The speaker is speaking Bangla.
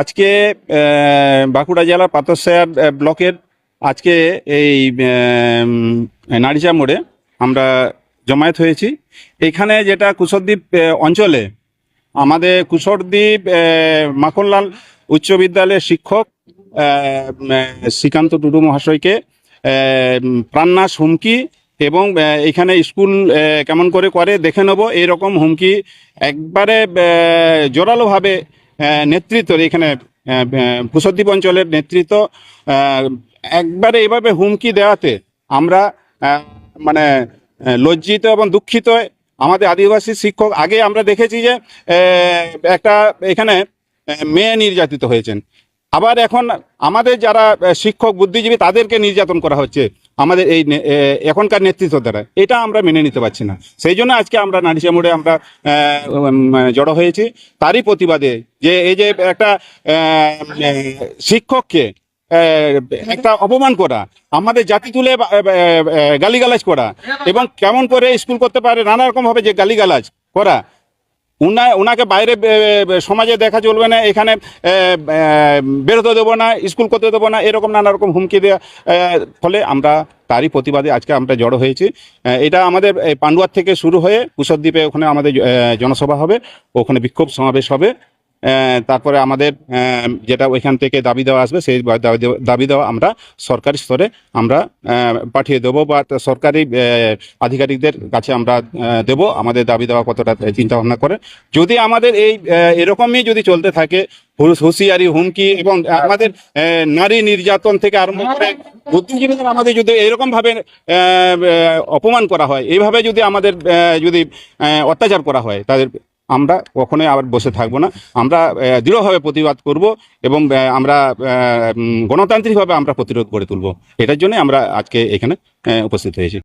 আজকে বাঁকুড়া জেলার পাতরসায়ার আহ, ব্লকের আজকে এই নারিচা মোড়ে আমরা জমায়েত হয়েছি। এখানে যেটা কুশলদ্বীপ আহ, অঞ্চলে আমাদের কুশলদ্বীপ আহ, মাখনলাল উচ্চ বিদ্যালয়ের শিক্ষক শ্রীকান্ত টুডু মহাশয়কে প্রাণনাশ হুমকি এবং এখানে স্কুল কেমন করে করে দেখে নেব এরকম হুমকি একবারে জোরালোভাবে নেতৃত্ব এখানে আহ, অঞ্চলের নেতৃত্ব একবারে এভাবে হুমকি দেওয়াতে আমরা মানে লজ্জিত এবং দুঃখিত। আমাদের আদিবাসী শিক্ষক আগে আমরা দেখেছি যে একটা এখানে মেয়ে নির্যাতিত হয়েছেন। আবার এখন আমাদের যারা শিক্ষক, বুদ্ধিজীবী, তাদেরকে নির্যাতন করা হচ্ছে আমাদের এই এখনকার নেতৃত্ব দ্বারা এটা আমরা মেনে নিতে পারছি না। সেই জন্য আজকে আমরা নারিশা মোড়ে আমরা জড়ো হয়েছি। তারই প্রতিবাদে যে এই যে একটা শিক্ষককে একটা অপমান করা, আমাদের জাতি তুলে গালিগালাজ করা এবং কেমন করে স্কুল করতে পারে নানা রকম ভাবে যে গালিগালাজ করা ওনাকে বাইরে সমাজে দেখা চলবে না, এখানে বেরোতে দেবো না, স্কুল করতে দেবো না, এরকম নানারকম হুমকি দেওয়া ফলে আমরা তারই প্রতিবাদে আজকে আমরা জড়ো হয়েছি। এটা আমাদের পান্ডুয়ার থেকে শুরু হয়ে কুশদ্বীপে ওখানে আমাদের জনসভা হবে, ওখানে বিক্ষোভ সমাবেশ হবে। তারপরে আমাদের যেটা ওইখান থেকে দাবি দেওয়া আসবে সেই দাবি দেওয়া- আমরা সরকারি স্তরে আমরা পাঠিয়ে দেবো বা সরকারি আধিকারিকদের কাছে আমরা দেবো। আমাদের দাবি দেওয়া কতটা চিন্তা ভাবনা করে। যদি আমাদের এই এরকমই যদি চলতে থাকে হুঁশিয়ারি হুমকি এবং আমাদের নারী নির্যাতন থেকে আরম্ভ করে বুদ্ধিজীবীদের আমাদের যদি এরকম ভাবে এ, এ, অপমান করা হয় এইভাবে যদি আমাদের যদি অত্যাচার করা হয় তাদের আমরা কখনোই আবার বসে থাকব না। আমরা দৃঢ়ভাবে প্রতিবাদ করব এবং আমরা গণতান্ত্রিকভাবে আমরা প্রতিরোধ করে তুলব। এটার জন্য আমরা আজকে এখানে উপস্থিত হয়েছি।